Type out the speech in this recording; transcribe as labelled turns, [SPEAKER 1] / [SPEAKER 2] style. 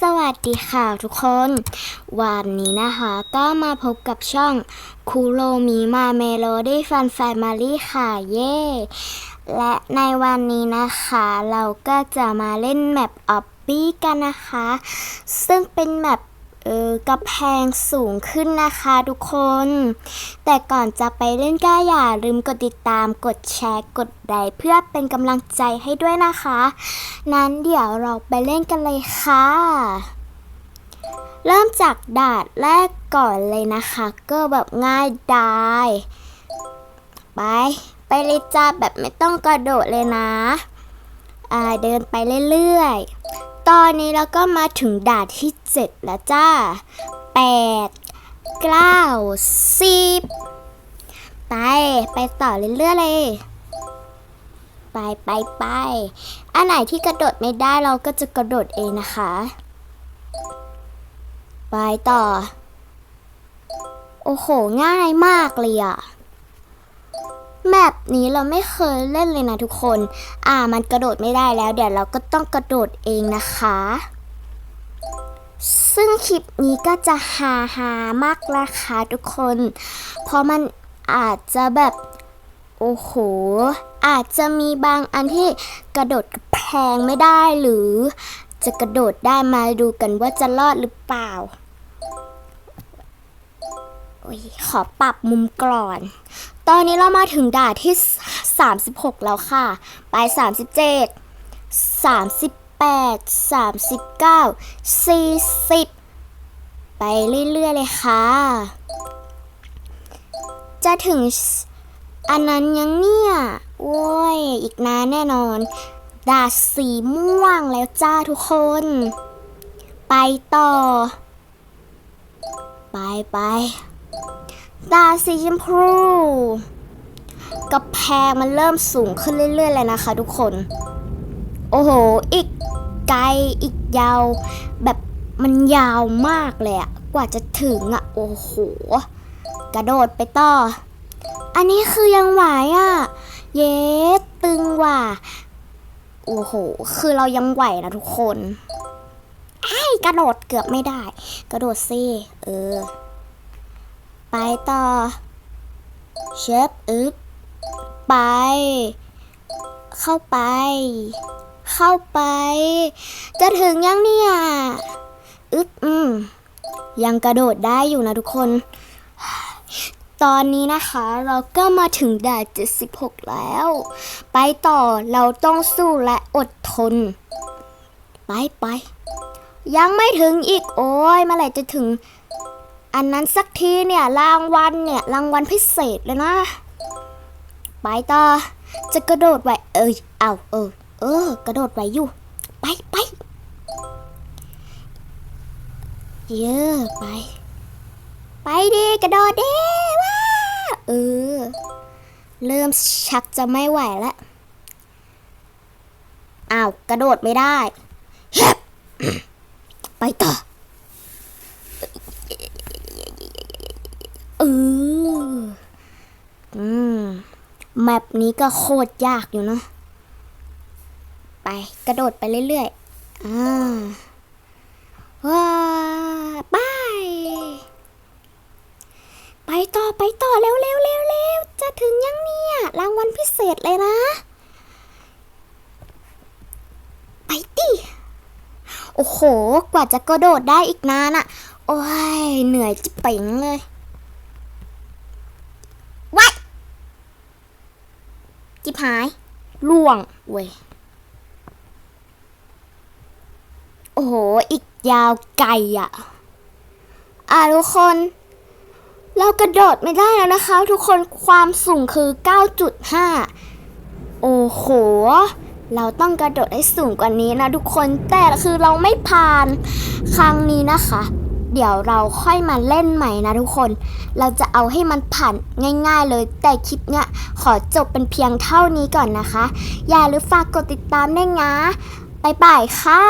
[SPEAKER 1] สวัสดีค่ะทุกคน วันนี้นะคะก็มาพบกับช่องคูโรมีมาเมโลดี้ฟันแฟมารี่ค่ะ เย้และในวันนี้นะคะ เราก็จะมาเล่นแมปออบบี้กันนะคะ ซึ่งเป็นแมป เออกระแพงสูงขึ้นนะคะทุกคน แต่ก่อนจะไปเล่นก็อย่าลืมกดติดตาม กดแชร์ กดไลค์เพื่อเป็นกำลังใจให้ด้วยนะคะ นั้นเดี๋ยวเราไปเล่นกันเลยค่ะ เริ่มจากดานแรกก่อนเลยนะคะ ก็แบบง่ายดายไป ไปเลยจ้าแบบไม่ต้องกระโดดเลยนะ อ่าเดินไปเรื่อยๆ ตอนนี้เราก็มาถึงด่านที่ 7 แล้วจ้า 8 9 10 ไป ไปต่อเรื่อยๆเลย ไปไปไปอันไหนที่กระโดดไม่ได้เราก็จะกระโดดเองนะคะ ไปต่อ โอ้โห ง่ายมากเลยอะ แมปนี้เราไม่เคยเล่นเลยนะทุกคน อ่า มันกระโดดไม่ได้แล้ว เดี๋ยวเราก็ต้องกระโดดเองนะคะ ซึ่งคลิปนี้ก็จะฮาฮามากนะคะทุกคน เพราะมันอาจจะแบบ โอ้โห อาจจะมีบางอันที่กระโดดแพงไม่ได้หรือ จะกระโดดได้มาดูกันว่าจะรอดหรือเปล่าอขอปรับมุมก่อน ตอนนี้เรามาถึงด่านที่ 36 แล้วค่ะ ไป 37 38 39 40 ไปเรื่อยๆเลยค่ะ จะถึงอันนั้นยังเนี่ย โว้ย อีกนานแน่นอน ดาสีม่วงแล้วจ้าทุกคน ไปต่อ ไปไป ดาสีชมพูกระแพงมันเริ่มสูงขึ้นเรื่อยๆเลยนะคะ ทุกคน โอ้โห อีกไกลอีกยาว แบบมันยาวมากเลยอะกว่าจะถึงอะโอ้โห กระโดดไปต่อ อันนี้คือยังไหวอะ่ะเย้ตึงว่ะโอ้โห คือเรายังไหวนะทุกคนไอ้กระโดดเกือบไม่ได้ กระโดดสิเออ ไปต่อ เชฟอึบไป เข้าไป เข้าไป จะถึงยังเนี่ยอึบอืมยังกระโดดได้อยู่นะทุกคน ตอนนี้นะคะเราก็มาถึงด่าน76 แล้ว ไปต่อเราต้องสู้และอดทน ไปไปยังไม่ถึงอีกโอ้ยเมื่อไหร่จะถึง อันนั้นสักทีเนี่ยรางวัลเนี่ยรางวัลพิเศษเลยนะ ไปต่อ จะกระโดดไหวเอ้ยเอาเออ เออ กระโดดไหวอยู่ ไปไปเยอะไป ไปดิกระโดดดิว้าเออ เริ่มชักจะไม่ไหวแล้วอ้าวกระโดดไม่ได้ ไปต่อ เอออืมแมปนี้ก็โคตรยากอยู่เนอะไปกระโดดไปเรื่อยๆ อ่า ว้าไป ไปต่อไปต่อเร็วเร็วเร็วเร็วจะถึงยังเนี่ย รางวัลพิเศษเลยนะ ไปดิโอ้โห กว่าจะกระโดดได้อีกนานอะ่ะ โอ้ย เหนื่อยจิเป๋งเลยวัด จิบหายล่วงเว้ยโอ้โห อีกยาวไกลอะ อะทุกคน เรากระโดดไม่ได้แล้วนะคะ ทุกคนความสูงคือ 9.5 โอ้โห เราต้องกระโดดให้สูงกว่านี้นะทุกคนแต่คือเราไม่ผ่านครั้งนี้นะคะ เดี๋ยวเราค่อยมาเล่นใหม่นะทุกคน เราจะเอาให้มันผ่านง่าย ๆ เลย แต่คลิปเนี้ยขอจบเป็นเพียงเท่านี้ก่อนนะคะ อย่าลืมฝากกดติดตามด้วยนะบ๊ายบายค่ะ